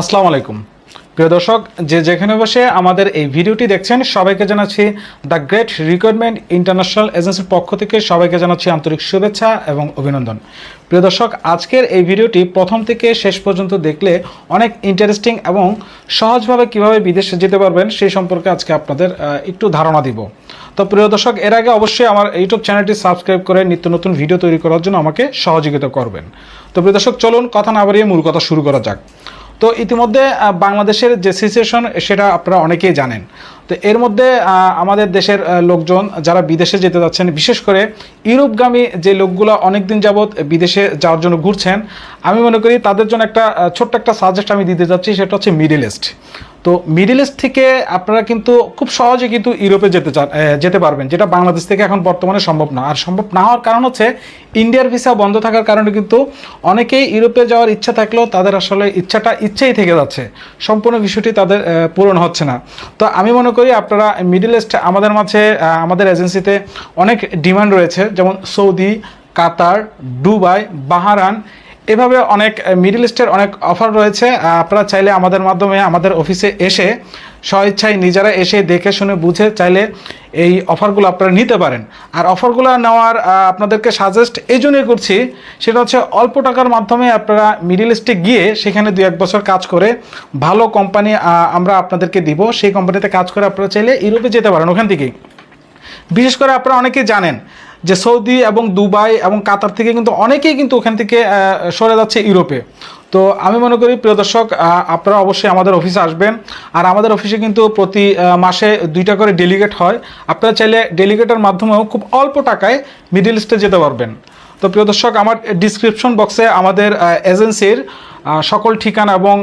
আসসালামু আলাইকুম। প্রিয় দর্শক, যে যেখানে বসে আমাদের এই ভিডিওটি দেখছেন, সবাইকে জানাচ্ছি দ্য গ্রেট রিক্রুটমেন্ট ইন্টারন্যাশনাল এজেন্সির পক্ষ থেকে সবাইকে জানাচ্ছি আন্তরিক শুভেচ্ছা এবং অভিনন্দন। প্রিয় দর্শক, আজকের এই ভিডিওটি প্রথম থেকে শেষ পর্যন্ত দেখলে অনেক ইন্টারেস্টিং এবং সহজভাবে কীভাবে বিদেশে যেতে পারবেন সেই সম্পর্কে আজকে আপনাদের একটু ধারণা দিব। তো প্রিয় দর্শক, এর আগে অবশ্যই আমার ইউটিউব চ্যানেলটি সাবস্ক্রাইব করে নিত্য নতুন ভিডিও তৈরি করার জন্য আমাকে সহযোগিতা করবেন। তো প্রিয় দর্শক, চলুন কথা না বাড়িয়ে মূল কথা শুরু করা যাক। তো ইতিমধ্যে বাংলাদেশের যে সিচুয়েশন সেটা আপনারা অনেকেই জানেন। তো এর মধ্যে আমাদের দেশের লোকজন যারা বিদেশে যেতে যাচ্ছেন, বিশেষ করে ইউরোপগামী যে লোকগুলো অনেকদিন যাবৎ বিদেশে যাওয়ার জন্য ঘুরছেন, আমি মনে করি তাদের জন্য একটা ছোট্ট একটা সাজেস্ট আমি দিতে যাচ্ছি, সেটা হচ্ছে মিডিল ইস্ট তো মিডিল ইস্ট থেকে আপনারা কিন্তু খুব সহজে কিন্তু ইউরোপে যেতে যেতে পারবেন, যেটা বাংলাদেশ থেকে এখন বর্তমানে সম্ভব না। আর সম্ভব না হওয়ার কারণ হচ্ছে ইন্ডিয়ার ভিসা বন্ধ থাকার কারণে কিন্তু অনেকেই ইউরোপে যাওয়ার ইচ্ছা থাকলেও তাদের আসলে ইচ্ছাটা ইচ্ছেই থেকে যাচ্ছে, সম্পূর্ণ বিষয়টি তাদের পূরণ হচ্ছে না। তো আমি মনে করি, আপনারা মিডিল ইস্ট আমাদের মাঝে আমাদের এজেন্সিতে অনেক ডিমান্ড রয়েছে, যেমন সৌদি কাতার দুবাই বাহারান এভাবে অনেক মিডল ইস্টের অনেক অফার রয়েছে। আপনারা চাইলে আমাদের মাধ্যমে, আমাদের অফিসে এসে, স্বইচ্ছায় নিজেরা এসে দেখে শুনে বুঝে চাইলে এই অফারগুলো আপনারা নিতে পারেন। আর অফারগুলো নেওয়ার আপনাদেরকে সাজেস্ট এই জন্যই করছি, সেটা হচ্ছে অল্প টাকার মাধ্যমে আপনারা মিডিল ইস্টে গিয়ে সেখানে দু এক বছর কাজ করে ভালো কোম্পানি আমরা আপনাদেরকে দিব। সেই কোম্পানিতে কাজ করে আপনারা চাইলে ইউরোপে যেতে পারেন ওখান থেকেই। বিশেষ করে আপনারা অনেকে জানেন যে সৌদি এবং দুবাই এবং কাতার থেকে কিন্তু অনেকেই কিন্তু ওখান থেকে সরে যাচ্ছে ইউরোপে। তো আমি মনে করি, প্রিয় দর্শক আপনারা অবশ্যই আমাদের অফিসে আসবেন। আর আমাদের অফিসে কিন্তু প্রতি মাসে দুইটা করে ডেলিগেট হয়। আপনারা চাইলে ডেলিগেটের মাধ্যমেও খুব অল্প টাকায় মিডিল ইস্টে যেতে পারবেন। তো প্রিয় দর্শক, আমার ডিসক্রিপশন বক্সে আমাদের এজেন্সির সকল ঠিকানা এবং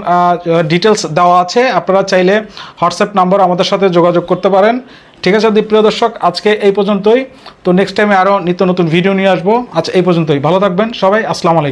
ডিটেলস দেওয়া আছে। আপনারা চাইলে হোয়াটসঅ্যাপ নাম্বার আমাদের সাথে যোগাযোগ করতে পারেন। ঠিক আছে প্রিয় দর্শক, আজকে এই পর্যন্তই। তো নেক্সট টাইমে আরও নিত্য নতুন ভিডিও নিয়ে আসব। আচ্ছা এই পর্যন্তই। ভালো থাকবেন সবাই। আসসালামু আলাইকুম।